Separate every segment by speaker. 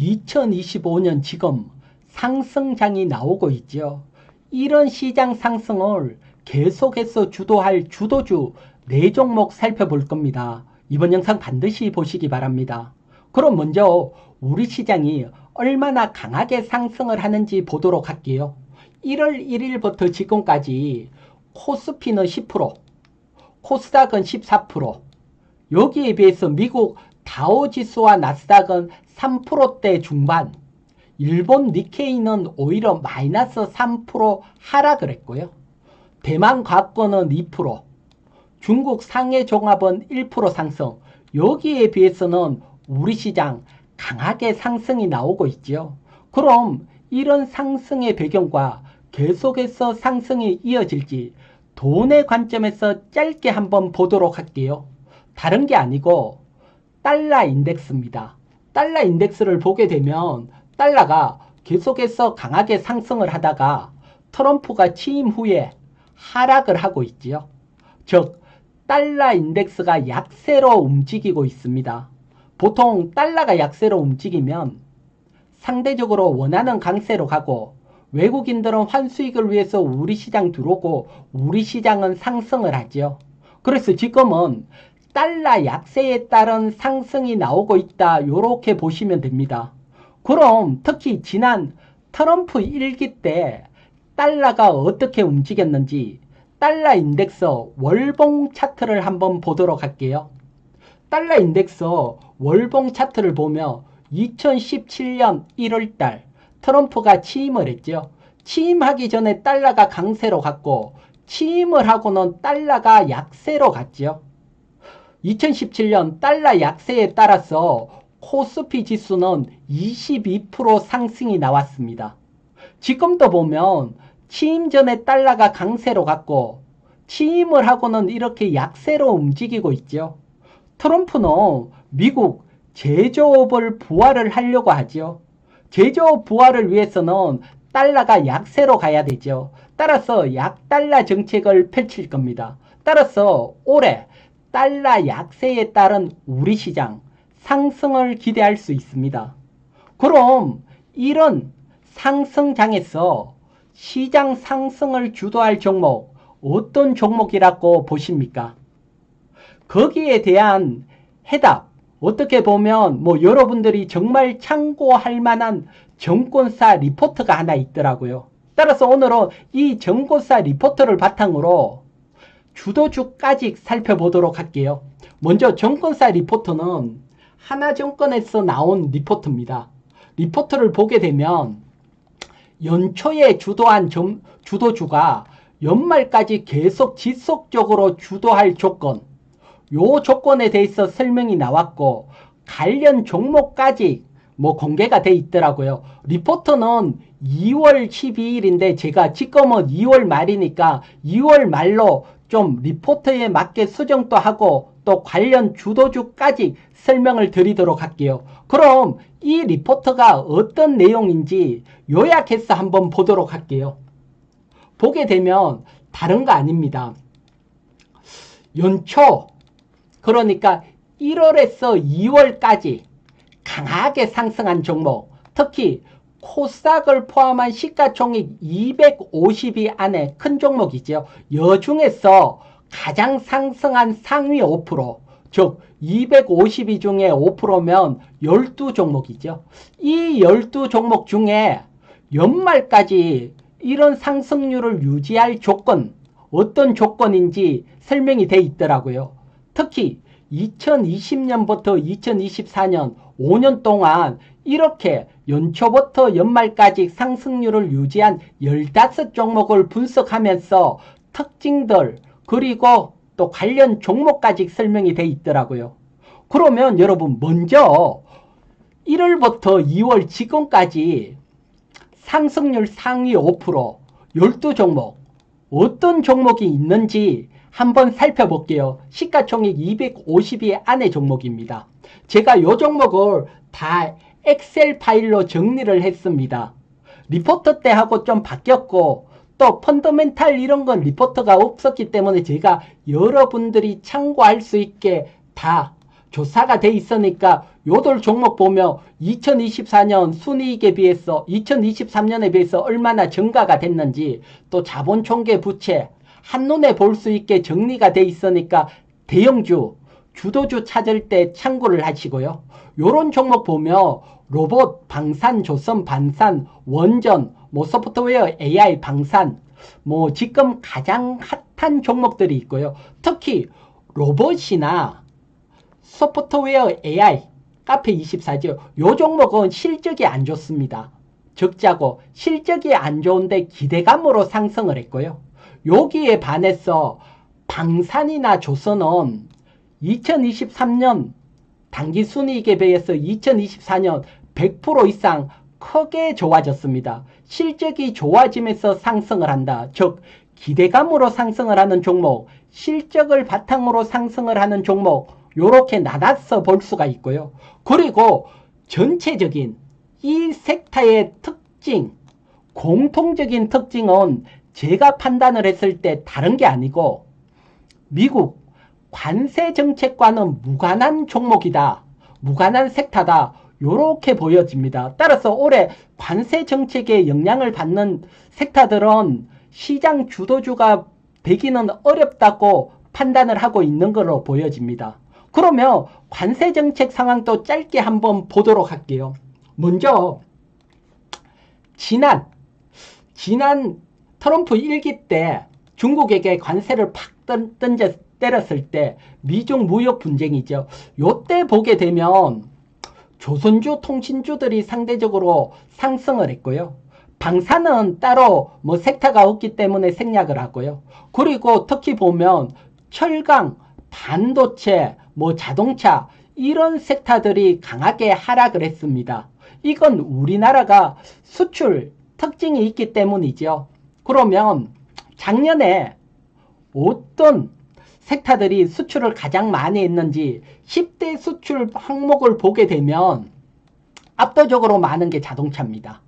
Speaker 1: 2025년 지금 상승장이 나오고 있죠. 이런 시장 상승을 계속해서 주도할 주도주 네 종목 살펴볼 겁니다. 이번 영상 반드시 보시기 바랍니다. 그럼 먼저 우리 시장이 얼마나 강하게 상승을 하는지 보도록 할게요. 1월 1일부터 지금까지 코스피는 10%, 코스닥은 14%, 여기에 비해서 미국 다우지수와 나스닥은 3%대 중반, 일본 니케이는 오히려 마이너스 3% 하락을 했고요. 대만 과권은 2%, 중국 상해 종합은 1% 상승, 여기에 비해서는 우리 시장 강하게 상승이 나오고 있죠. 그럼 이런 상승의 배경과 계속해서 상승이 이어질지 돈의 관점에서 짧게 한번 보도록 할게요. 다른 게 아니고 달러 인덱스입니다. 달러 인덱스를 보게 되면 달러가 계속해서 강하게 상승을 하다가 트럼프가 취임 후에 하락을 하고 있지요. 즉 달러 인덱스가 약세로 움직이고 있습니다. 보통 달러가 약세로 움직이면 상대적으로 원하는 강세로 가고 외국인들은 환수익을 위해서 우리 시장 들어오고 우리 시장은 상승을 하죠. 그래서 지금은 달러 약세에 따른 상승이 나오고 있다. 이렇게 보시면 됩니다. 그럼 특히 지난 트럼프 일기 때 달러가 어떻게 움직였는지 달러 인덱스 월봉 차트를 한번 보도록 할게요. 달러 인덱스 월봉 차트를 보면 2017년 1월달 트럼프가 취임을 했죠. 취임하기 전에 달러가 강세로 갔고 취임을 하고는 달러가 약세로 갔죠. 2017년 달러 약세에 따라서 코스피 지수는 22% 상승이 나왔습니다. 지금도 보면 취임 전에 달러가 강세로 갔고 취임을 하고는 이렇게 약세로 움직이고 있죠. 트럼프는 미국 제조업을 부활을 하려고 하죠. 제조업 부활을 위해서는 달러가 약세로 가야 되죠. 따라서 약달러 정책을 펼칠 겁니다. 따라서 올해 달러 약세에 따른 우리 시장 상승을 기대할 수 있습니다. 그럼 이런 상승장에서 시장 상승을 주도할 종목 어떤 종목이라고 보십니까? 거기에 대한 해답 어떻게 보면 뭐 여러분들이 정말 참고할 만한 정권사 리포트가 하나 있더라고요. 따라서 오늘은 이 정권사 리포트를 바탕으로 주도주까지 살펴보도록 할게요. 먼저 정권사 리포트는 하나정권에서 나온 리포트입니다. 리포트를 보게 되면 연초에 주도한 점, 주도주가 연말까지 계속 지속적으로 주도할 조건, 요 조건에 대해서 설명이 나왔고 관련 종목까지 뭐 공개가 돼 있더라고요. 리포트는 2월 12일인데 제가 지금은 2월 말이니까 2월 말로 좀 리포트에 맞게 수정도 하고 또 관련 주도주까지 설명을 드리도록 할게요. 그럼 이 리포트가 어떤 내용인지 요약해서 한번 보도록 할게요. 보게 되면 다른 거 아닙니다. 연초 그러니까 1월에서 2월까지 강하게 상승한 종목 특히 코스닥을 포함한 시가총액 250위 안에 큰 종목이죠. 여중에서 가장 상승한 상위 5%, 즉 250위 중에 5%면 12종목이죠. 이 12종목 중에 연말까지 이런 상승률을 유지할 조건, 어떤 조건인지 설명이 돼 있더라고요. 특히 2020년부터 2024년 5년 동안 이렇게 연초부터 연말까지 상승률을 유지한 15종목을 분석하면서 특징들 그리고 또 관련 종목까지 설명이 돼 있더라고요. 그러면 여러분 먼저 1월부터 2월 지금까지 상승률 상위 5% 12종목 어떤 종목이 있는지 한번 살펴볼게요. 시가총액 250위 안에 종목입니다. 제가 이 종목을 다 엑셀 파일로 정리를 했습니다. 리포터 때 하고 좀 바뀌었고 또 펀더멘탈 이런 건 리포터가 없었기 때문에 제가 여러분들이 참고할 수 있게 다 조사가 돼 있으니까 요들 종목 보면 2024년 순이익에 비해서 2023년에 비해서 얼마나 증가가 됐는지 또 자본 총계 부채 한눈에 볼 수 있게 정리가 돼 있으니까 대형주 주도주 찾을 때 참고를 하시고요. 요런 종목 보면 로봇, 방산, 조선, 반산, 원전, 뭐 소프트웨어, AI, 방산 뭐 지금 가장 핫한 종목들이 있고요. 특히 로봇이나 소프트웨어 AI, 카페 24죠. 요 종목은 실적이 안 좋습니다. 적자고 실적이 안 좋은데 기대감으로 상승을 했고요. 여기에 반해서 방산이나 조선은 2023년 단기 순이익에 비해서 2024년 100% 이상 크게 좋아졌습니다. 실적이 좋아지면서 상승을 한다. 즉 기대감으로 상승을 하는 종목, 실적을 바탕으로 상승을 하는 종목 이렇게 나눠서 볼 수가 있고요. 그리고 전체적인 이 섹터의 특징, 공통적인 특징은 제가 판단을 했을 때 다른 게 아니고 미국 관세 정책과는 무관한 종목이다. 무관한 섹터다. 이렇게 보여집니다. 따라서 올해 관세 정책에 영향을 받는 섹터들은 시장 주도주가 되기는 어렵다고 판단을 하고 있는 걸로 보여집니다. 그러면 관세 정책 상황도 짧게 한번 보도록 할게요. 먼저 지난 지난 트럼프 1기 때 중국에게 관세를 팍 던져 때렸을 때 미중 무역 분쟁이죠. 요때 보게 되면 조선주 통신주들이 상대적으로 상승을 했고요. 방사는 따로 뭐 섹터가 없기 때문에 생략을 하고요. 그리고 특히 보면 철강, 반도체, 뭐 자동차 이런 섹터들이 강하게 하락을 했습니다. 이건 우리나라가 수출 특징이 있기 때문이죠. 그러면 작년에 어떤 섹터들이 수출을 가장 많이 했는지 10대 수출 항목을 보게 되면 압도적으로 많은 게 자동차입니다.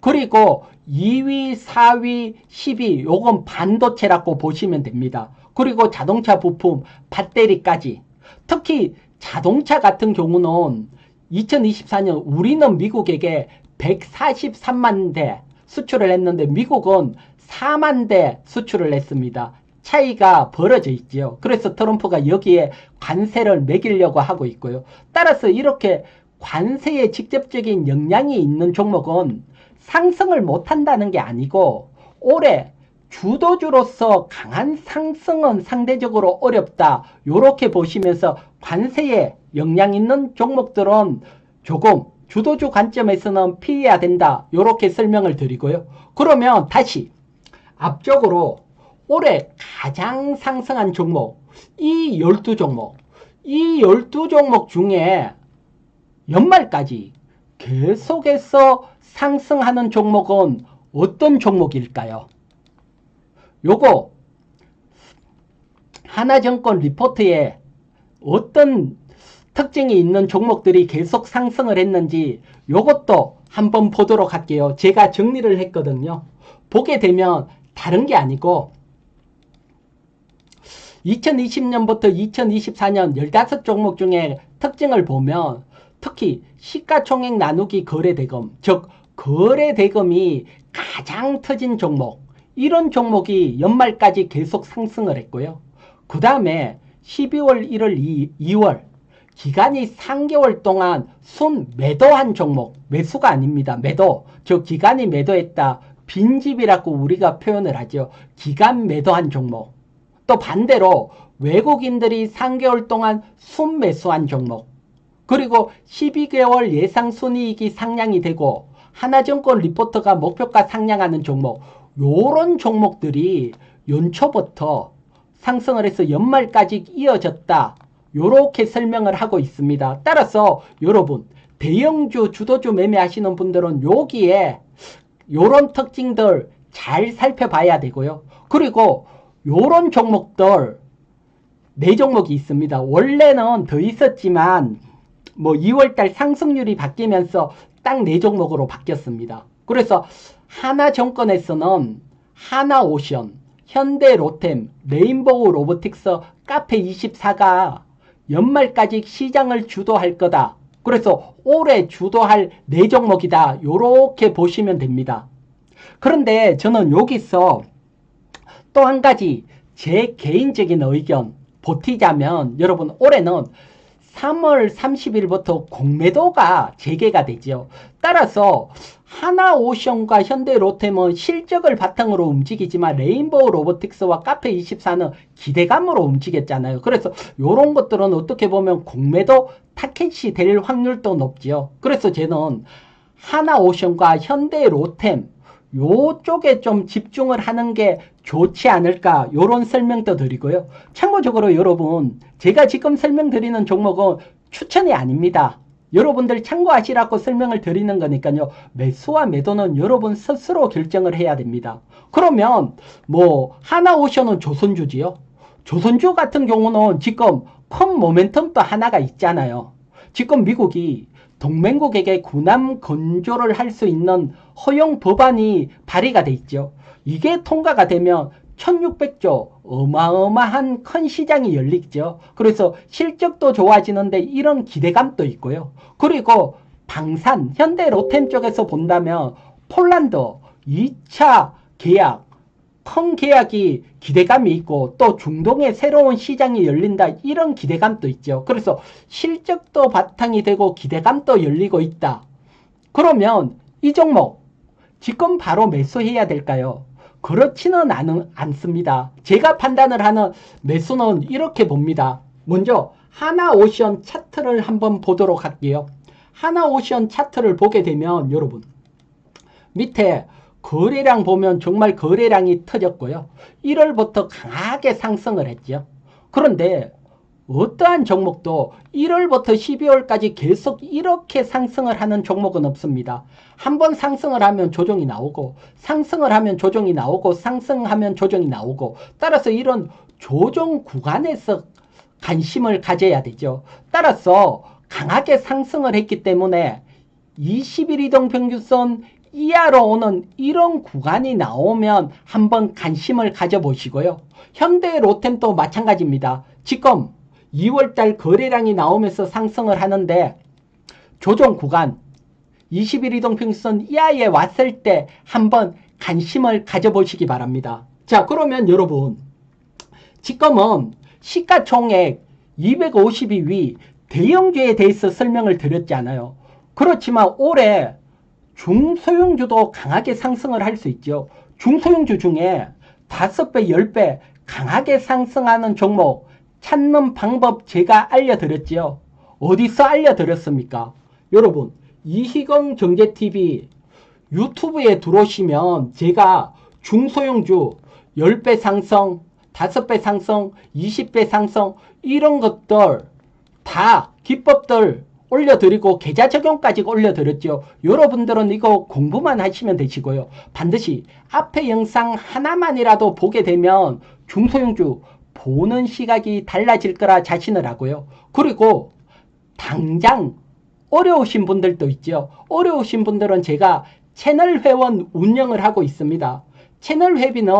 Speaker 1: 그리고 2위, 4위, 10위 요건 반도체라고 보시면 됩니다. 그리고 자동차 부품, 배터리까지 특히 자동차 같은 경우는 2024년 우리는 미국에게 143만 대 수출을 했는데 미국은 4만 대 수출을 했습니다. 차이가 벌어져 있죠. 그래서 트럼프가 여기에 관세를 매기려고 하고 있고요. 따라서 이렇게 관세에 직접적인 영향이 있는 종목은 상승을 못한다는 게 아니고 올해 주도주로서 강한 상승은 상대적으로 어렵다. 이렇게 보시면서 관세에 영향 있는 종목들은 조금 주도주 관점에서는 피해야 된다. 이렇게 설명을 드리고요. 그러면 다시 앞쪽으로 올해 가장 상승한 종목 이 12종목 이 12종목 중에 연말까지 계속해서 상승하는 종목은 어떤 종목일까요? 요거 하나증권 리포트에 어떤 특징이 있는 종목들이 계속 상승을 했는지 요것도 한번 보도록 할게요. 제가 정리를 했거든요. 보게 되면 다른 게 아니고 2020년부터 2024년 15종목 중에 특징을 보면 특히 시가총액 나누기 거래대금 즉 거래대금이 가장 터진 종목 이런 종목이 연말까지 계속 상승을 했고요. 그 다음에 12월 1월 2, 2월 기간이 3개월 동안 순 매도한 종목 매수가 아닙니다. 매도 저 기간이 매도했다 빈집이라고 우리가 표현을 하죠. 기간 매도한 종목 또 반대로 외국인들이 3개월 동안 순 매수한 종목 그리고 12개월 예상 순이익이 상향이 되고 하나증권 리포터가 목표가 상향하는 종목 요런 종목들이 연초부터 상승을 해서 연말까지 이어졌다. 요렇게 설명을 하고 있습니다. 따라서 여러분 대형주 주도주 매매하시는 분들은 여기에 요런 특징들 잘 살펴봐야 되고요. 그리고 요런 종목들 네 종목이 있습니다. 원래는 더 있었지만 뭐 2월달 상승률이 바뀌면서 딱 네 종목으로 바뀌었습니다. 그래서 하나정권에서는 하나오션, 현대로템, 레인보우 로보틱스, 카페24가 연말까지 시장을 주도할 거다. 그래서 올해 주도할 네 종목이다. 요렇게 보시면 됩니다. 그런데 저는 여기서 또 한 가지 제 개인적인 의견 보티자면 여러분 올해는 3월 30일부터 공매도가 재개가 되죠. 따라서 하나오션과 현대로템은 실적을 바탕으로 움직이지만 레인보우 로보틱스와 카페24는 기대감으로 움직였잖아요. 그래서 이런 것들은 어떻게 보면 공매도 타켓이 될 확률도 높지요. 그래서 저는 하나오션과 현대로템 요쪽에 좀 집중을 하는 게 좋지 않을까 요런 설명도 드리고요. 참고적으로 여러분 제가 지금 설명드리는 종목은 추천이 아닙니다. 여러분들 참고하시라고 설명을 드리는 거니까요. 매수와 매도는 여러분 스스로 결정을 해야 됩니다. 그러면 뭐 하나오션은 조선주지요. 조선주 같은 경우는 지금 큰 모멘텀도 하나가 있잖아요. 지금 미국이 동맹국에게 군함 건조를 할 수 있는 허용 법안이 발의가 돼 있죠. 이게 통과가 되면 1600조 어마어마한 큰 시장이 열리죠. 그래서 실적도 좋아지는데 이런 기대감도 있고요. 그리고 방산, 현대 로템 쪽에서 본다면 폴란드 2차 계약, 큰 계약이 기대감이 있고 또 중동의 새로운 시장이 열린다 이런 기대감도 있죠. 그래서 실적도 바탕이 되고 기대감도 열리고 있다. 그러면 이 종목 지금 바로 매수해야 될까요? 그렇지는 않, 않습니다. 제가 판단을 하는 매수는 이렇게 봅니다. 먼저 하나오션 차트를 한번 보도록 할게요. 하나오션 차트를 보게 되면 여러분 밑에 거래량 보면 정말 거래량이 터졌고요. 1월부터 강하게 상승을 했죠. 그런데 어떠한 종목도 1월부터 12월까지 계속 이렇게 상승을 하는 종목은 없습니다. 한번 상승을 하면 조정이 나오고 상승을 하면 조정이 나오고 상승하면 조정이 나오고 따라서 이런 조정 구간에서 관심을 가져야 되죠. 따라서 강하게 상승을 했기 때문에 20일 이동 평균선 이하로 오는 이런 구간이 나오면 한번 관심을 가져보시고요. 현대 로템도 마찬가지입니다. 지금 2월달 거래량이 나오면서 상승을 하는데 조정 구간 20일 이동 평균선 이하에 왔을 때 한번 관심을 가져보시기 바랍니다. 자 그러면 여러분 지금은 시가총액 252위 대형주에 대해서 설명을 드렸잖아요. 그렇지만 올해 중소형주도 강하게 상승을 할 수 있죠. 중소형주 중에 5배, 10배 강하게 상승하는 종목 찾는 방법 제가 알려드렸지요. 어디서 알려드렸습니까? 여러분, 이희경 경제TV 유튜브에 들어오시면 제가 중소형주 10배 상승, 5배 상승, 20배 상승 이런 것들 다 기법들 올려드리고 계좌 적용까지 올려드렸죠. 여러분들은 이거 공부만 하시면 되시고요. 반드시 앞에 영상 하나만이라도 보게 되면 중소형주 보는 시각이 달라질 거라 자신을 하고요. 그리고 당장 어려우신 분들도 있죠. 어려우신 분들은 제가 채널 회원 운영을 하고 있습니다. 채널 회비는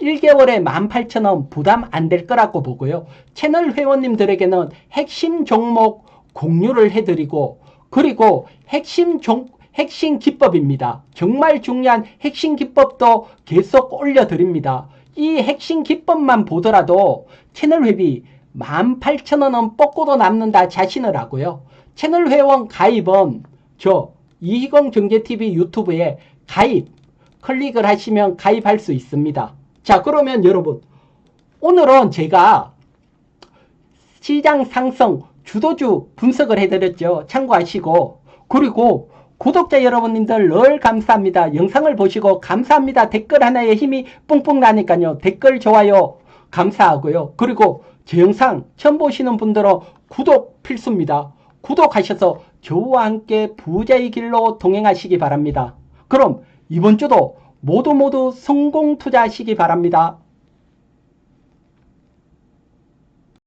Speaker 1: 1개월에 18,000원 부담 안 될 거라고 보고요. 채널 회원님들에게는 핵심 종목 공유를 해드리고 그리고 핵심 종, 핵심 기법입니다. 정말 중요한 핵심 기법도 계속 올려드립니다. 이 핵심 기법만 보더라도 채널 회비 18,000원은 뽑고도 남는다 자신을 하고요. 채널 회원 가입은 저 이희공 경제TV 유튜브에 가입 클릭을 하시면 가입할 수 있습니다. 자 그러면 여러분 오늘은 제가 시장 상승 주도주 분석을 해드렸죠. 참고하시고 그리고 구독자 여러분님들 늘 감사합니다. 영상을 보시고 감사합니다. 댓글 하나에 힘이 뿡뿡 나니까요. 댓글 좋아요 감사하고요. 그리고 제 영상 처음 보시는 분들은 구독 필수입니다. 구독하셔서 저와 함께 부자의 길로 동행하시기 바랍니다. 그럼 이번 주도 모두 모두 성공 투자하시기 바랍니다.